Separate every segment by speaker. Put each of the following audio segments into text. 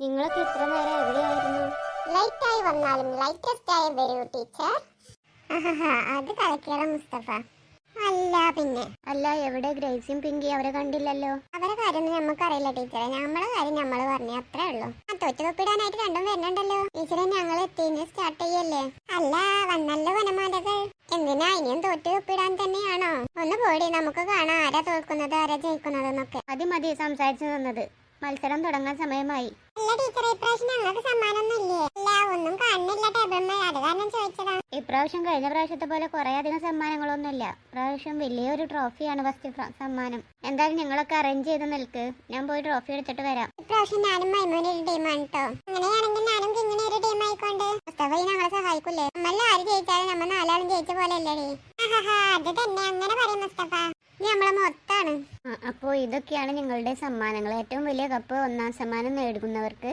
Speaker 1: നിങ്ങളൊക്കെ ഇത്ര നേരം എവിടെയായിരുന്നു?
Speaker 2: ലൈറ്റായി വന്നാലും ലൈറ്റസ്റ്റ് ആയി വരൂ ടീച്ചർ അത് കളിക്കണം മുസ്തഫ. അല്ല പിന്നെ.
Speaker 1: അല്ല എവിടെ? ഗ്രേസിയും പിങ്കി അവരെ കണ്ടില്ലല്ലോ.
Speaker 2: അവരെ കാര്യമൊന്നും നമുക്കറിയില്ല ടീച്ചറെ നമ്മളെ കാര്യം നമ്മൾ പറഞ്ഞു അത്രേ ഉള്ളൂ. ആ തൊറ്റുതൊപ്പിടാനായിട്ട് രണ്ടും വരുന്നുണ്ടല്ലോ. ടീച്ചറെ ഞങ്ങൾ എത്തിന്ന് സ്റ്റാർട്ട് ചെയ്യല്ലേ? അല്ല വന്നല്ലോ വനമാലകൾ എന്തിനാ ഇനിയും തൊറ്റുതൊപ്പിടാൻ തന്നെയാണോ? ഒന്ന് പോടി നമുക്ക് കാണാം ആരാ തോൽക്കുന്നത് ആരാ ജയിക്കുന്നതെന്നൊക്കെ.
Speaker 1: അത് മതി സംസാരിച്ചു നിന്നത് മത്സരം തുടങ്ങാൻ സമയമായി.
Speaker 2: ഇപ്രാവശ്യം
Speaker 1: കഴിഞ്ഞ പ്രാവശ്യത്തെ പോലെ കുറെ അധികം സമ്മാനങ്ങളൊന്നുമില്ല. പ്രാവശ്യം വലിയൊരു ട്രോഫിയാണ് ഫസ്റ്റ് സമ്മാനം. എന്തായാലും ഞങ്ങളൊക്കെ അറേഞ്ച് ചെയ്ത് നിൽക്ക്. ഞാൻ പോയി ട്രോഫി എടുത്തിട്ട് വരാം.
Speaker 2: ഇപ്രാവശ്യം ഞാനും മൈമൂന് ഒരു ടീമാണ് കേട്ടോ അങ്ങനെയാണെങ്കിൽ ഞാനും ഇങ്ങനെ ഒരു ടീം ആയിക്കൊണ്ട്. മുസ്തഫ ഞങ്ങളെ സഹായിക്കൂലേ നമ്മളെ ആര് ജയിച്ചാലും നമ്മൾ നാലാളും ജയിച്ച പോലെ അല്ലേടി അത് തന്നെ അങ്ങനെ പറയും മുസ്തഫ. നമ്മളെ മൊത്താണ്.
Speaker 1: അപ്പോൾ ഇതൊക്കെയാണ് നിങ്ങളുടെ സമ്മാനങ്ങൾ. ഏറ്റവും വലിയ കപ്പ് ഒന്നാം സമ്മാനം നേടുന്നവർക്ക്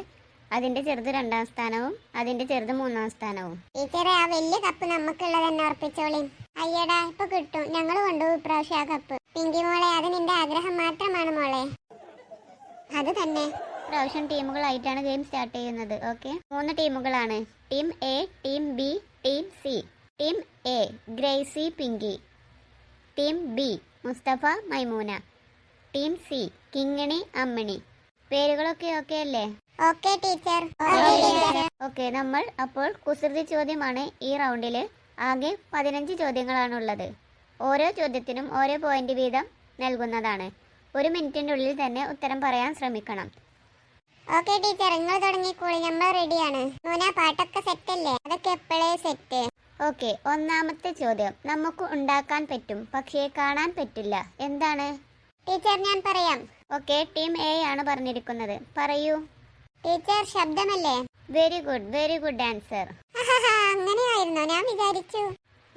Speaker 1: അതിന്റെ ചെറുത് രണ്ടാം സ്ഥാനവും അതിന്റെ ചെറുത് മൂന്നാം സ്ഥാനവും.
Speaker 2: ടീച്ചറെ ആ വലിയ കപ്പ് നമുക്കുള്ളത് തന്നെ ഉറപ്പിച്ചോളി. അയ്യടാ ഇപ്പൊ കിട്ടും. ഞങ്ങൾ കൊണ്ടുപോകും ഇപ്രാവശ്യം ആ കപ്പ്. പിങ്കി മോളെ അത് നിന്റെ ആഗ്രഹം മാത്രമാണ് മോളെ. അത് തന്നെ.
Speaker 1: പ്രാവശ്യം ടീമുകളായിട്ടാണ് ഗെയിം സ്റ്റാർട്ട് ചെയ്യുന്നത്. ഓക്കെ? മൂന്ന് ടീമുകളാണ്. Team A team B team C. Team A Gracy Pinky. Team B Mustafa Maimoona. Team C Kingini Ammini. പേരുകളൊക്കെ ഓക്കെ അല്ലേ?
Speaker 2: Okay teacher.
Speaker 1: ഓക്കെ നമ്മൾ അപ്പോൾ കുസൃതി ചോദ്യമാണ് ഈ റൗണ്ടിൽ ആകെ പതിനഞ്ച് ചോദ്യങ്ങളാണുള്ളത്. ഓരോ ചോദ്യത്തിനും ഓരോ പോയിന്റ് വീതം നൽകുന്നതാണ്. ഒരു മിനിറ്റിനുള്ളിൽ ഉള്ളിൽ തന്നെ ഉത്തരം പറയാൻ ശ്രമിക്കണം.
Speaker 2: Okay teacher. നിങ്ങൾ തുടങ്ങിക്കോളി നമ്മൾ റെഡിയാണ് മോന പാട്ടൊക്കെ സെറ്റ് അല്ലേ? അതൊക്കെ എപ്പോഴേ സെറ്റ്
Speaker 1: ഓക്കെ ഒന്നാമത്തെ ചോദ്യം. നമുക്ക് ഉണ്ടാക്കാൻ പറ്റും പക്ഷേ കാണാൻ പറ്റില്ല. എന്താണ്?
Speaker 2: ടീച്ചർ ഞാൻ പറയാം.
Speaker 1: ഓക്കെ ടീം എ ആണ് പറഞ്ഞിരിക്കുന്നത്. പറയൂ.
Speaker 2: Teacher ശബ്ദമല്ലേ?
Speaker 1: Very good very good answer
Speaker 2: അങ്ങനെയായിരുന്നു അങ്ങനെയായിരുന്നോ? ഞാൻ വിചാരിച്ചു.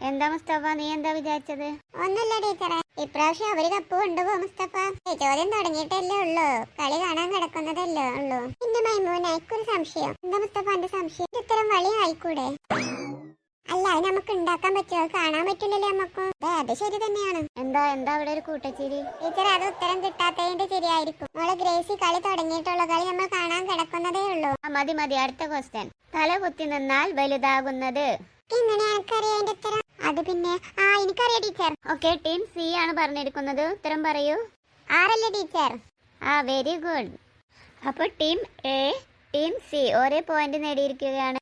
Speaker 1: എന്താ മുസ്തഫ? നീ എന്താ വിചാരിച്ചത്?
Speaker 2: ഒന്നുമില്ല ടീച്ചറെ. ഇപ്രാവശ്യം അവർ കപ്പ് കൊണ്ടുപോകും മുസ്തഫ. ചോദ്യം തുടങ്ങിയിട്ടല്ലേ ഉള്ളൂ. കളി കാണാൻ കിടക്കുന്നതല്ലേ ഉള്ളൂ. എന്റെ മൈമൂന സംശയം. എന്താ മുസ്തഫ എന്റെ സംശയം? ഇത് ഇത്തരം വളി ആയിക്കൂടെ? അല്ല അത് നമുക്ക് ഉണ്ടാക്കാൻ പറ്റുമോ? കാണാൻ പറ്റില്ലല്ലോ നമുക്ക് അത് ശരി തന്നെയാണ്.
Speaker 1: എന്താ എന്താ അവിടെ ഒരു കൂട്ടച്ചിരി?
Speaker 2: ടീച്ചർ അത് ഉത്തരം കിട്ടാത്തതിന്റെ ശരിയായിരിക്കും നമ്മൾ ഗ്രേസി കളി തുടങ്ങിയിട്ടുള്ള കളി നമ്മൾ കാണാൻ കിടക്കുന്നതേ ഉള്ളൂ.
Speaker 1: മതി മതി. അടുത്ത ക്വസ്റ്റ്യൻ തല കുത്തി നിന്നാൽ വലുതാകുന്നത്.
Speaker 2: എങ്ങനെയാണ് അതിന്റെ ഉത്തരം? അത് പിന്നെ ആ എനിക്കറിയാം ടീച്ചർ.
Speaker 1: ഓക്കെ ടീം സി ആണ് പറഞ്ഞിരിക്കുന്നത് ഉത്തരം പറയൂ.
Speaker 2: ആറല്ലേ ടീച്ചർ?
Speaker 1: ആ വെരി ഗുഡ്. അപ്പോൾ ടീം എ ടീം സി ഒരേ പോയിന്റ് നേടിയിരിക്കുകയാണ്.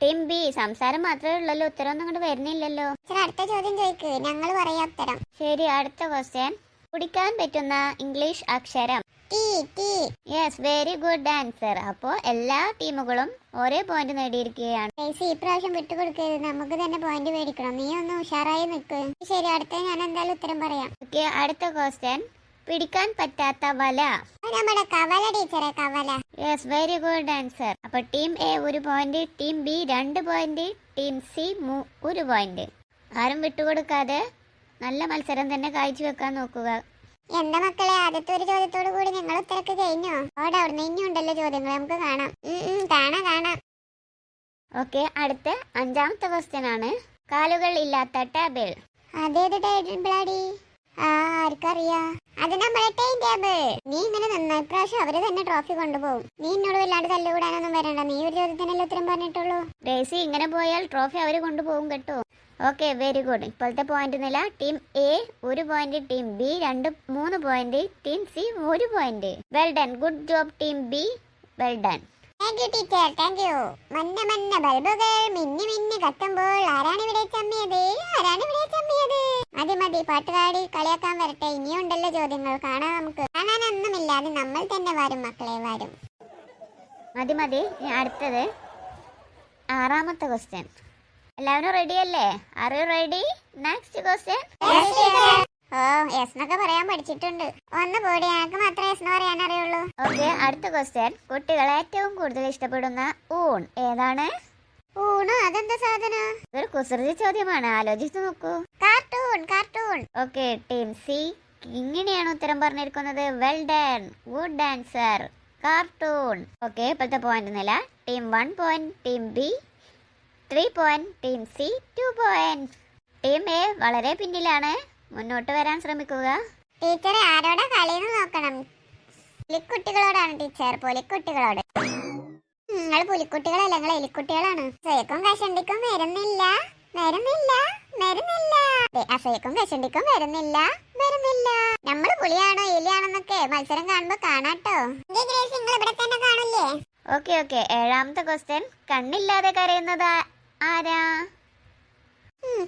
Speaker 1: ടീം ബി സംസാരം മാത്രമേ ഉള്ളല്ലോ. ഉത്തരം ഒന്നും അങ്ങോട്ട് വരുന്നില്ലല്ലോ.
Speaker 2: അടുത്ത ചോദ്യം ചോദിക്കൂ. ഞങ്ങൾ പറയാം ഉത്തരം.
Speaker 1: ശരി അടുത്ത ക്വസ്റ്റ്യൻ കുടിക്കാൻ പറ്റുന്ന ഇംഗ്ലീഷ് അക്ഷരം
Speaker 2: T T.
Speaker 1: Yes very good answer അപ്പോൾ എല്ലാ ടീമുകളും ഒരേ പോയിന്റ് നേടിയിരിക്കുകയാണ്.
Speaker 2: ഗ്രേസി ഈ പ്രാവശ്യം വിട്ടുകൊടുക്കരുത്. നമുക്ക് തന്നെ പോയിന്റ് മേടിക്കണം. നീ ഒന്ന് ഉഷാറായി നിൽക്ക്. ശരി അടുത്ത ഞാൻ എന്തായാലും ഉത്തരം പറയാം.
Speaker 1: ഓക്കെ അടുത്ത ക്വസ്റ്റ്യൻ പിടിക്കാൻ പറ്റാത്ത വല.
Speaker 2: നമ്മുടെ കവല ടീച്ചറെ കവല.
Speaker 1: യെസ് വെരി ഗുഡ് ആൻസർ അപ്പൊ ടീം എ ഒരു പോയിന്റ് ടീം ബി രണ്ട് പോയിന്റ് ടീം സി ഒരു പോയിന്റ് ആരും വിട്ടുകൊടുക്കാതെ നല്ല മത്സരം തന്നെ കാഴ്ചവെക്കാൻ നോക്കുക.
Speaker 2: എന്താ മക്കളെ ആദ്യത്തെ ഒരു ചോദ്യത്തോട് കൂടി നിങ്ങൾ ഉത്തരക്ക് കഴിഞ്ഞോ? അവിടെ അവിടുന്ന് ഇനിയും ഉണ്ടല്ലോ ചോദ്യങ്ങൾ നമുക്ക് കാണാം. കാണാം കാണാം.
Speaker 1: ഓക്കെ അടുത്ത അഞ്ചാമത്തെ ക്വസ്റ്റ്യൻ ആണ്. കാലുകൾ ഇല്ലാത്ത ടേബിൾ
Speaker 2: അതേത് ടേബിൾ ആ ആർക്കറിയാ. അത് നമ്മളെ ടൈം ടേബിൾ നീ ഇങ്ങനെ നന്നാ ഇപ്രാവശ്യം അവർ തന്നെ ട്രോഫി കൊണ്ടുപോകും. നീ എന്നോട് വല്ലാണ്ട് തല്ലുകൂടാനൊന്നും വരണ്ട. നീ ഒരു ചോദ്യത്തിനല്ലേ ഉത്തരം പറഞ്ഞിട്ടുള്ളൂ?
Speaker 1: റേസി ഇങ്ങനെ പോയാൽ ട്രോഫി അവർ കൊണ്ടുപോകും കേട്ടോ. ഓക്കെ വെരി ഗുഡ് ഇപ്പോഴത്തെ പോയിന്റ് നില ടീം എ ഒരു പോയിന്റ് ടീം ബി രണ്ട് മൂന്ന് പോയിന്റ് ടീം സി ഒരു point well done good job team B well done
Speaker 2: thank teacher thank you മഞ്ഞ ബൾബുകൾ മിന്നി മിന്നി കത്തുമ്പോൾ ആരാണ് ഇവിടെ ചമ്മിയത്? ആരാണ് ഇവിടെ മതി മതി. പാട്ടുപാടി കളിയാക്കാൻ വരട്ടെ. ഇനിയുണ്ടല്ലോ ചോദ്യങ്ങൾ. കാണാൻ നമുക്ക്. കാണാനൊന്നുമില്ലാതെ നമ്മൾ തന്നെ വരും മക്കളെ വരും.
Speaker 1: മതി മതി. അടുത്തത് ആറാമത്തെ ക്വസ്റ്റ്യൻ എല്ലാവരും റെഡി അല്ലേ? Are you ready next question
Speaker 2: oh yes എന്നൊക്കെ പറയാൻ പഠിച്ചിട്ടുണ്ട്. ഒന്ന് പോടി. ഞങ്ങൾക്ക് മാത്രമേ യെസ് എന്ന് പറയാൻ അറിയുള്ളൂ?
Speaker 1: ഓക്കെ അടുത്ത ക്വസ്റ്റ്യൻ കുട്ടികൾ ഏറ്റവും കൂടുതൽ ഇഷ്ടപ്പെടുന്ന ഊൺ ഏതാണ്?
Speaker 2: ഊണ് അതെന്താ സാധന?
Speaker 1: ഒരു കുസൃതി ചോദ്യമാണ്. ആലോചിച്ചു നോക്കൂ.
Speaker 2: Cartoon cartoon.
Speaker 1: Okay team C. ഇങ്ങനെയാണ് ഉത്തരം പറഞ്ഞിരിക്കുന്നത്. Well done good answer cartoon. Okay ഇപ്പോഴത്തെ പോയിന്റ് നില. Team one point team B three point team C two point team A വളരെ പിന്നിലാണ്. മുന്നോട്ട് വരാൻ ശ്രമിക്കുക.
Speaker 2: ടീച്ചറെ ആരോടാ കളിയെന്ന് നോക്കണം? പുലിക്കുട്ടികളോടാണ് ടീച്ചർ പുലിക്കുട്ടികളോട്. നിങ്ങൾ പുലിക്കുട്ടികളല്ല നിങ്ങൾ എലിക്കുട്ടികളാണ്. അസയക്കും കഷണ്ടിക്കും വരുന്നില്ല വരുന്നില്ല വരുന്നില്ല. അസയക്കും കഷണ്ടിക്കും വരുന്നില്ല വരുന്നില്ല. നമ്മൾ പുലിയാണോ എലിയാണെന്നൊക്കെ മത്സരം കാണുമ്പോ കാണാട്ടോ. നിങ്ങൾ ഇവിടെ തന്നെ കാണില്ലേ?
Speaker 1: Okay okay. ഏഴാമത്തെ ക്വസ്റ്റ്യൻ കണ്ണില്ലാതെ കരയുന്നത് ആരാ?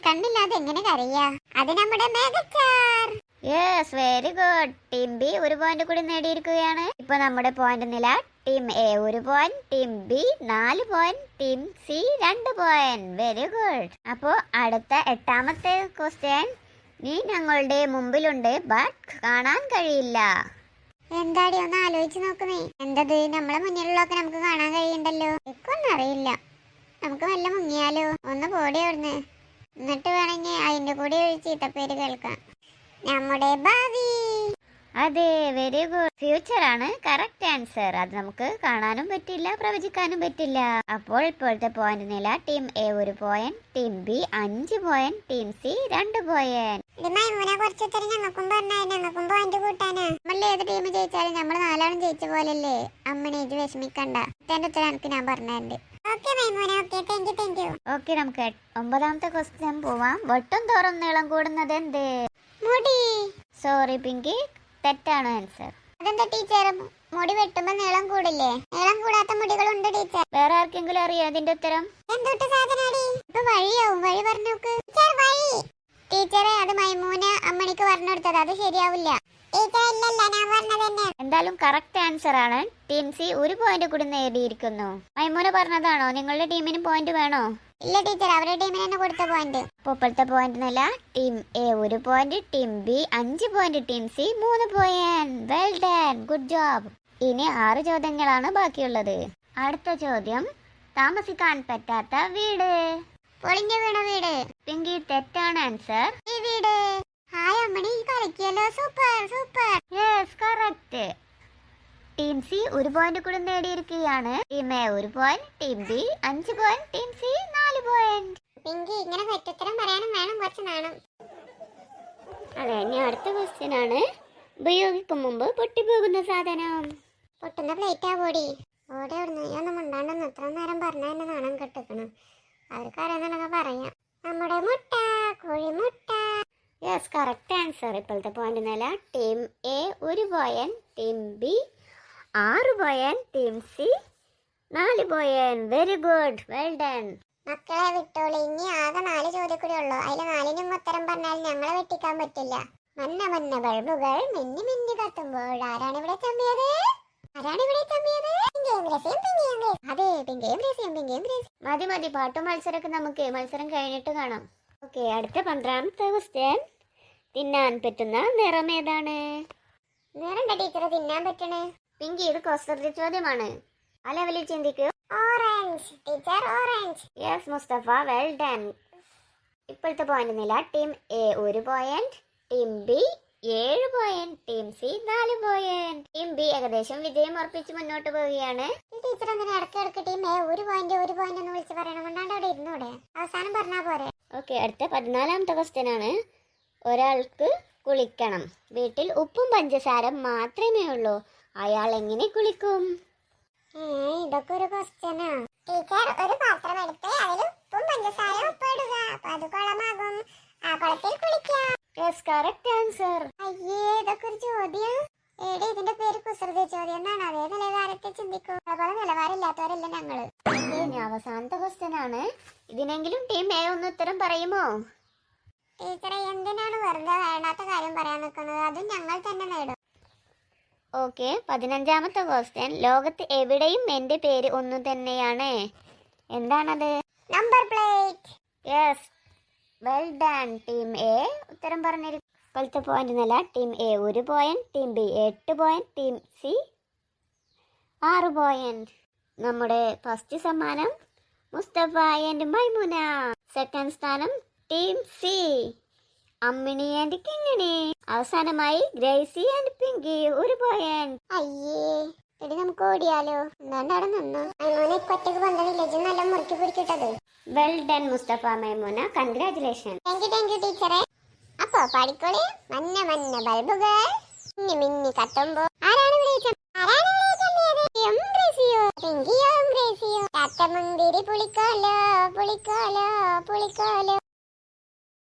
Speaker 2: കണ്ണില്ലാതെ എങ്ങനെ കരയാ? അത് നമ്മുടെ മേഘച്ചാർ.
Speaker 1: Yes very good team B ഒരു പോയിന്റ് കൂടി നേടിയിരിക്കുകയാണ്. ഇപ്പൊ നമ്മുടെ പോയിന്റ് നില ടീം എ ഒരു പോയിന്റ് ടീം ബി നാല് പോയിന്റ് ടീം സി രണ്ട് പോയിന്റ് വെരി ഗുഡ് അപ്പോ അടുത്ത എട്ടാമത്തെ ക്വസ്റ്റ്യൻ നീ ഞങ്ങളുടെ മുമ്പിലുണ്ട് ബട്ട് കാണാൻ കഴിയില്ല.
Speaker 2: എന്താടി ഒന്ന് ആലോചിച്ച് നോക്കുന്നേ. എന്തത്? നമ്മളെ മുന്നിലുള്ളതൊക്കെ നമുക്ക് കാണാൻ കഴിയണ്ടല്ലോ. എനിക്കൊന്നും അറിയില്ല. നമുക്ക് വല്ല മുങ്ങിയാലോ? ഒന്ന് പോടി അവിടുന്ന്. എന്നിട്ട് വേണമെങ്കിൽ അതിന്റെ കൂടെ ഒരു ചീത്തപ്പേര് കേൾക്കാം. നമ്മുടെ ഭാവി
Speaker 1: അതെ വെരി ഗുഡ് ഫ്യൂച്ചർ ആണ്. കറക്റ്റ് ആൻസർ അത് നമുക്ക് കാണാനും പറ്റില്ല പ്രവചിക്കാനും പറ്റില്ല. അപ്പോൾ ഇപ്പോഴത്തെ പോയിന്റ് നില ടീം എ ഒരു പോയിന്റ് ടീം ബി അഞ്ച് പോയിന്റ് ടീം സി രണ്ട് പോയിന്റ്
Speaker 2: കുറച്ചുത്തരം ഞങ്ങൾക്കും പറഞ്ഞാൽ ഞങ്ങൾക്കും പോയിന്റ് കൂട്ടാനാ. നമ്മൾ ഏത് ടീം ജയിച്ചാലും നമ്മൾ നാലാളും ജയിച്ച പോലല്ലേ? അമ്മനെ ഇത് വിഷമിക്കണ്ട. എന്റെ ഉത്തരം എനിക്ക് ഞാൻ പറഞ്ഞുണ്ട്. ഓക്കെ
Speaker 1: നമുക്ക് ഒമ്പതാമത്തെ ക്വസ്റ്റ്യൻ പോവാം. വെട്ടും തോറും നീളം കൂടുന്നത് എന്ത്?
Speaker 2: മുടി.
Speaker 1: സോറി പിങ്കി തെറ്റാണ് ആൻസർ
Speaker 2: അതെന്താ ടീച്ചർ മുടി വെട്ടുമ്പോ നീളം കൂടില്ലേ? നീളം കൂടാത്ത മുടികളുണ്ട് ടീച്ചർ
Speaker 1: വേറെ ആർക്കെങ്കിലും അറിയാം അതിന്റെ ഉത്തരം?
Speaker 2: എന്തൊട്ട് സാധനാടി? ഇപ്പൊ വഴിയാവും. വഴി പറഞ്ഞു നോക്ക്. ടീച്ചർ വഴി. ടീച്ചറെ അത് മൈമൂന അമ്മണിക്ക് പറഞ്ഞു കൊടുത്തത്. അത് ശരിയാവില്ല.
Speaker 1: എന്തായാലും കറക്റ്റ് ആൻസർ ആണ്. ടീം സി ഒരു പോയിന്റ് കൂടി നേടിയിരിക്കുന്നു. മൈമൂന പറഞ്ഞതാണോ? നിങ്ങളുടെ ടീമിന് പോയിന്റ് വേണോ?
Speaker 2: ഇല്ല ടീച്ചർ അവരുടെ ടീമിന് തന്നെ കൊടുത്ത പോയിന്റ്
Speaker 1: ഇപ്പോഴത്തെ പോയിന്റ് എന്നല്ല ടീം എ ഒരു പോയിന്റ് ടീം ബി അഞ്ച് പോയിന്റ് ടീം സി മൂന്ന് point well done good job ഇനി ആറ് ചോദ്യങ്ങളാണ് ബാക്കിയുള്ളത്. അടുത്ത ചോദ്യം താമസിക്കാൻ പറ്റാത്ത വീട്.
Speaker 2: പൊളിഞ്ഞു വീണ വീട്.
Speaker 1: പിങ്കി തെറ്റാണ് ആൻസർ
Speaker 2: ഈ വീട്. ഹായ് അമ്മണി കളിക്കല്ലോ. Super super.
Speaker 1: Yes correct team C ഒരു പോയിന്റ് കൂടി നേടിയിരിക്കുകയാണ്. ടീം എ ഒരു പോയിന്റ് ടീം ബി അഞ്ച് പോയിന്റ് ടീം സി നാല് പോയിന്റ്
Speaker 2: പിങ്കി ഇങ്ങനെ പറ്റുത്തരം പറയാനും വേണം കുറച്ച് നാണം
Speaker 1: അതെ ഇനി അടുത്ത ക്വസ്റ്റ്യൻ ആണ്. ഉപയോഗിക്കും മുമ്പ് പൊട്ടിപ്പോകുന്ന സാധനം.
Speaker 2: പൊട്ടുന്ന പ്ലേറ്റാ പൊടി. ഓടെ അവിടുന്ന് ഞാൻ ഉണ്ടാണ്ടെന്ന് എത്ര നേരം പറഞ്ഞ എന്നെ നാണം കെട്ടിക്കണം. അവർക്ക് അറിയാന്നൊക്കെ പറയാം. നമ്മുടെ മുട്ട കോഴിമുട്ട
Speaker 1: യെസ് കറക്റ്റ് ആൻസർ ഇപ്പോഴത്തെ പോയിന്റ് നില ടീം എ ഒരു പോയിന്റ് ടീം ബി ആറ് പോയൻ ടീം സി നാല് point very good well done
Speaker 2: മക്കളെ വിട്ടോളി ഇനി ആകെ നാല് ചോദ്യം കൂടി ഉള്ളൂ. അതിൽ നാലിനും ഉത്തരം പറഞ്ഞാൽ ഞങ്ങളെ വെട്ടിക്കാൻ പറ്റില്ല. മന്ന മന്ന ബൾബുകൾ മിന്നി മിന്നി കത്തുമ്പോൾ ആരാണ് ഇവിടെ ചമ്മിയത് ആരാണ് ഇവിടെ ചമ്മിയത്. അതെ പിങ്കേം രസയും പിങ്കേം രസയും
Speaker 1: മതി മതി പാട്ട് മത്സരമൊക്കെ നമുക്ക് മത്സരം കഴിഞ്ഞിട്ട് കാണാം. ഓക്കെ അടുത്ത പന്ത്രണ്ടാമത്തെ ക്വസ്റ്റ്യൻ തിന്നാൻ പറ്റുന്ന നിറം ഏതാണ്?
Speaker 2: നിറം ടീച്ചർ തിന്നാൻ പറ്റണേ?
Speaker 1: പിങ്കി ഇത് കോസ്റ്റർ ചോദ്യമാണ്. ആ ലെവലിൽ ചിന്തിക്കൂ.
Speaker 2: Orange teacher orange
Speaker 1: yes Mustafa well done ഇപ്പോഴത്തെ പോയിന്റ് നില ടീം എ ഒരു പോയിന്റ് ടീം ബി ഏഴ് പോയിന്റ് ടീം സി നാല് പോയിന്റ് ടീം ബി ഏകദേശം വിജയം ഉറപ്പിച്ച് മുന്നോട്ട് പോവുകയാണ്.
Speaker 2: ടീച്ചർ എന്തിനാ ഇടയ്ക്ക് ഇടയ്ക്ക് ടീം എ ഒരു പോയിന്റ് ഒരു പോയിന്റ് എന്ന് വിളിച്ച് പറയണം? കൊണ്ടാണ്ട് അവിടെ ഇരുന്നൂടെ അവസാനം പറഞ്ഞാൽ പോരെ.
Speaker 1: ഓക്കെ അടുത്ത പതിനാലാമത്തെ ക്വസ്റ്റ്യൻ ആണ്. ഒരാൾക്ക് കുളിക്കണം. വീട്ടിൽ ഉപ്പും പഞ്ചസാര മാത്രമേ ഉള്ളൂ. അയാൾ എങ്ങനെ കുളിക്കും
Speaker 2: ഇതൊക്കെ ഒരു ക്വസ്റ്റ്യനാ ടീച്ചർ ഒരു പാത്രം എടുത്ത് അതിൽ ഉപ്പും പഞ്ചസാര ഉപ്പിടുക അപ്പൊ അത് കുളമാകും. ആ കുളത്തിൽ കുളിക്കാം.
Speaker 1: യെസ് കറക്റ്റ് ആൻസർ
Speaker 2: അയ്യേ ഇതൊക്കെ ഒരു ചോദ്യം. ഏടി ഇതിന്റെ പേര് കുസൃതി ചോദ്യം എന്നാണ്. അതേ നിലവാരത്തെ ചിന്തിക്കും. അതുപോലെ നിലവാരമില്ലാത്തവരല്ല ഞങ്ങൾ.
Speaker 1: ഇനി അവസാനത്തെ ക്വസ്റ്റ്യൻ ആണ്. ഇതിനെങ്കിലും ടീം എ ഒന്ന് ഉത്തരം പറയുമോ?
Speaker 2: ടീച്ചറെ എന്തിനാണ് വെറുതെ വേണ്ടാത്ത കാര്യം പറയാൻ നിൽക്കുന്നത് അതും ഞങ്ങൾ തന്നെ നേടും.
Speaker 1: ഓക്കെ പതിനഞ്ചാമത്തെ ക്വസ്റ്റ്യൻ ലോകത്ത് എവിടെയും എന്റെ പേര് ഒന്നു തന്നെയാണ്. എന്താണത്?
Speaker 2: Number plate
Speaker 1: yes well done team A ഉത്തരം പറഞ്ഞിരിക്കും ഇപ്പോഴത്തെ പോയിന്റ് നില ടീം എ ഒരു പോയിന്റ് ടീം ബി എട്ട് പോയിന്റ് ടീം സി ആറ് പോയിന്റ് നമ്മുടെ ഫസ്റ്റ് സമ്മാനം മുസ്തഫ ആൻഡ് മൈമുന. സെക്കൻഡ് സ്ഥാനം team C Ammini and Kingini. അവസാനമായി ഗ്രേസി ആൻഡ് പിങ്കി ഒരു പോയൻ
Speaker 2: അയ്യേ എടി നമുക്ക് ഓടിയാലോ? അവിടെ നിന്നു? അയ്യോനെ ഒറ്റയ്ക്ക് പന്തലില്ല നല്ല മുറുക്കി പിടിക്കിട്ടത്.
Speaker 1: Well done Mustafa Maimona congratulation
Speaker 2: thank you thank you ടീച്ചറെ അപ്പൊ പാടിക്കോളി മഞ്ഞ മഞ്ഞ ബൾബുകൾ. മിന്നി മിന്നി കത്തുമ്പോ. ആരാണ് വിളിച്ചത് ആരാണ്? പിങ്കിയും ഗ്രേസിയോ? തത്തമുന്തിരി പുളിക്കോലോ പുളിക്കോലോ പുളിക്കോലോ.